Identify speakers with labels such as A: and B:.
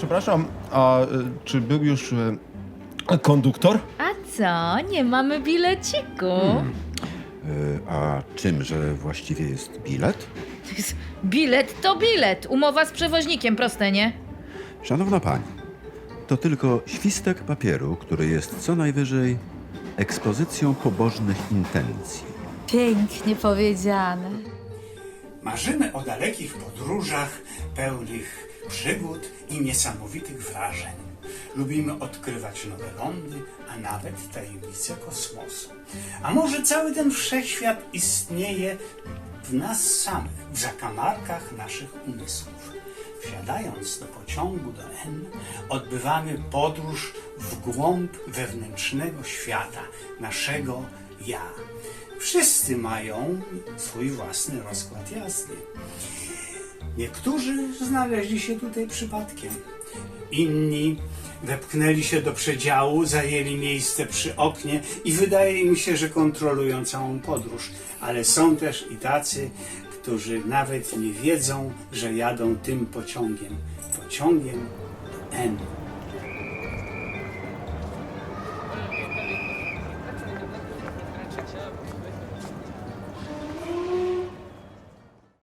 A: Przepraszam, a y, czy był już y, konduktor?
B: A co? Nie mamy bileciku?
C: Y, A czymże właściwie jest bilet?
B: Bilet to bilet. Umowa z przewoźnikiem, proste, nie?
C: Szanowna pani, to tylko świstek papieru, który jest co najwyżej ekspozycją pobożnych intencji.
D: Pięknie powiedziane.
E: Marzymy o dalekich podróżach pełnych przygód i niesamowitych wrażeń. Lubimy odkrywać nowe lądy, a nawet tajemnice kosmosu. A może cały ten wszechświat istnieje w nas samych, w zakamarkach naszych umysłów. Wsiadając do pociągu do N, odbywamy podróż w głąb wewnętrznego świata, naszego ja. Wszyscy mają swój własny rozkład jazdy. Niektórzy znaleźli się tutaj przypadkiem, inni wepchnęli się do przedziału, zajęli miejsce przy oknie i wydaje im się, że kontrolują całą podróż, ale są też i tacy, którzy nawet nie wiedzą, że jadą tym pociągiem pociągiem N.